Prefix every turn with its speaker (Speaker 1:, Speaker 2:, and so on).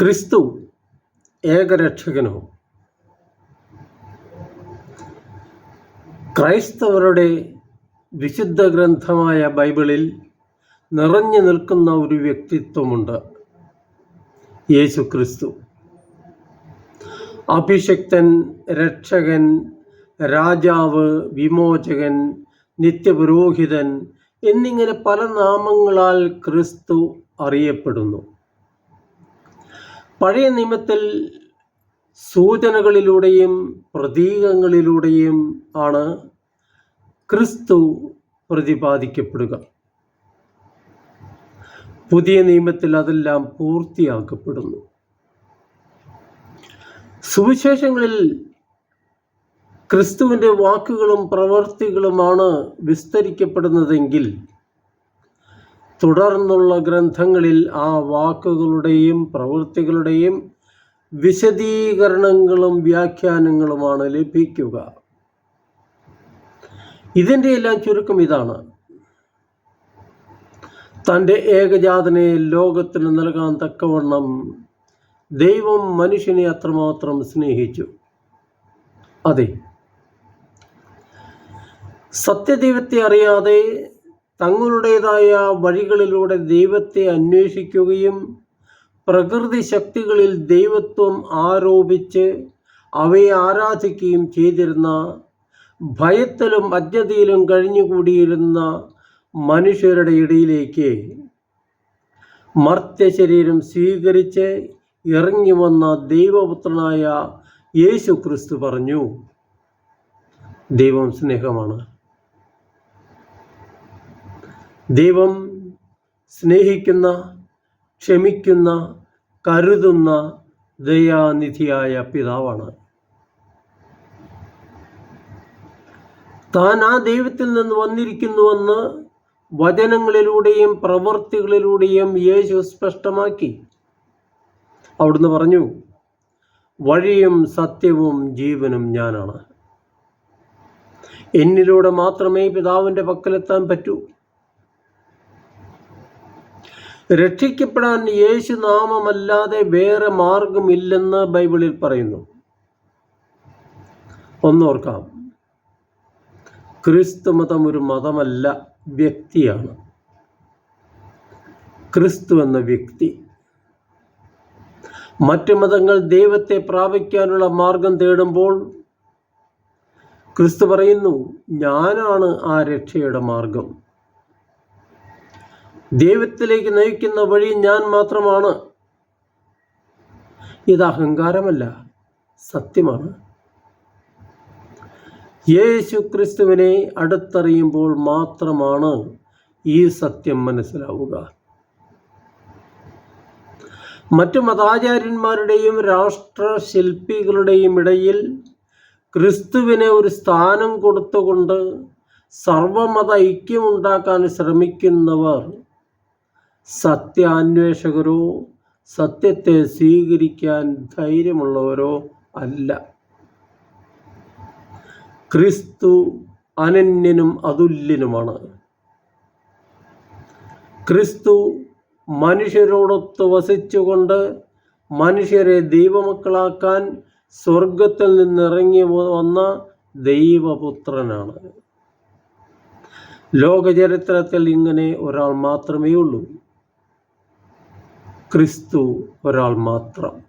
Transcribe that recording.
Speaker 1: ക്രിസ്തു ഏകരക്ഷകനോ? ക്രൈസ്തവരുടെ വിശുദ്ധ ഗ്രന്ഥമായ ബൈബിളിൽ നിറഞ്ഞു നിൽക്കുന്ന ഒരു വ്യക്തിത്വമുണ്ട് യേശു ക്രിസ്തു അഭിഷക്തൻ രക്ഷകൻ രാജാവ് വിമോചകൻ നിത്യപുരോഹിതൻ എന്നിങ്ങനെ പല നാമങ്ങളാൽ ക്രിസ്തു അറിയപ്പെടുന്നു. പഴയ നിയമത്തിൽ സൂചനകളിലൂടെയും പ്രതീകങ്ങളിലൂടെയും ആണ് ക്രിസ്തു പ്രതിപാദിക്കപ്പെടുക. പുതിയ നിയമത്തിൽ അതെല്ലാം പൂർത്തിയാക്കപ്പെടുന്നു. സുവിശേഷങ്ങളിൽ ക്രിസ്തുവിന്റെ വാക്കുകളും പ്രവർത്തികളുമാണ് വിസ്തരിക്കപ്പെടുന്നതെങ്കിൽ തുടർന്നുള്ള ഗ്രന്ഥങ്ങളിൽ ആ വാക്കുകളുടെയും പ്രവൃത്തികളുടെയും വിശദീകരണങ്ങളും വ്യാഖ്യാനങ്ങളുമാണ് ലഭിക്കുക. ഇതിന്റെ എല്ലാം ചുരുക്കം ഇതാണ്. തന്റെ ഏകജാതനെ ലോകത്തിന് നൽകാൻ തക്കവണ്ണം ദൈവം മനുഷ്യനെ അത്രമാത്രം സ്നേഹിച്ചു. അതെ സത്യദൈവത്തെ അറിയാതെ തങ്ങളുടേതായ വഴികളിലൂടെ ദൈവത്തെ അന്വേഷിക്കുകയും പ്രകൃതി ശക്തികളിൽ ദൈവത്വം ആരോപിച്ച് അവയെ ആരാധിക്കുകയും ചെയ്തിരുന്ന ഭയത്തിലും അജ്ഞതയിലും കഴിഞ്ഞുകൂടിയിരുന്ന മനുഷ്യരുടെ ഇടയിലേക്ക് മർത്യശരീരം സ്വീകരിച്ച് ഇറങ്ങി വന്ന ദൈവപുത്രനായ യേശു ക്രിസ്തു പറഞ്ഞു. ദൈവം സ്നേഹമാണ്. ദൈവം സ്നേഹിക്കുന്ന ക്ഷമിക്കുന്ന കരുതുന്ന ദയാനിധിയായ പിതാവാണ്. താൻ ആ ദൈവത്തിൽ നിന്ന് വന്നിരിക്കുന്നുവെന്ന് വചനങ്ങളിലൂടെയും പ്രവൃത്തികളിലൂടെയും യേശു സ്പഷ്ടമാക്കി. അവിടുന്ന് പറഞ്ഞു വഴിയും സത്യവും ജീവനും ഞാനാണ്. എന്നിലൂടെ മാത്രമേ പിതാവിന്റെ പക്കലെത്താൻ പറ്റൂ. രക്ഷിക്കപ്പെടാൻ യേശു നാമമല്ലാതെ വേറെ മാർഗമില്ലെന്ന് ബൈബിളിൽ പറയുന്നു. ഒന്നോർക്കാം. ക്രിസ്തു മതം ഒരു മതമല്ല വ്യക്തിയാണ്. ക്രിസ്തു എന്ന വ്യക്തി. മറ്റു മതങ്ങൾ ദൈവത്തെ പ്രാപിക്കാനുള്ള മാർഗം തേടുമ്പോൾ ക്രിസ്തു പറയുന്നു ഞാനാണ് ആ രക്ഷയുടെ മാർഗം. ദൈവത്തിലേക്ക് നയിക്കുന്ന വഴി ഞാൻ മാത്രമാണ്. ഇത് അഹങ്കാരമല്ല സത്യമാണ്. യേശു ക്രിസ്തുവിനെ അടുത്തറിയുമ്പോൾ മാത്രമാണ് ഈ സത്യം മനസ്സിലാവുക. മറ്റു മതാചാര്യന്മാരുടെയും രാഷ്ട്രശില്പികളുടെയും ഇടയിൽ ക്രിസ്തുവിനെ ഒരു സ്ഥാനം കൊടുത്തുകൊണ്ട് സർവമത ഐക്യമുണ്ടാക്കാൻ ശ്രമിക്കുന്നവർ സത്യാന്വേഷകരോ സത്യത്തെ സ്വീകരിക്കാൻ ധൈര്യമുള്ളവരോ അല്ല. ക്രിസ്തു അനന്യനും അതുല്യനുമാണ്. ക്രിസ്തു മനുഷ്യരോടൊത്ത് വസിച്ചുകൊണ്ട് മനുഷ്യരെ ദൈവമക്കളാക്കാൻ സ്വർഗത്തിൽ നിന്നിറങ്ങി വന്ന ദൈവപുത്രനാണ്. ലോകചരിത്രത്തിൽ ഇങ്ങനെ ഒരാൾ മാത്രമേ ഉള്ളൂ ക്രിസ്തു ഒരാൾ മാത്രം.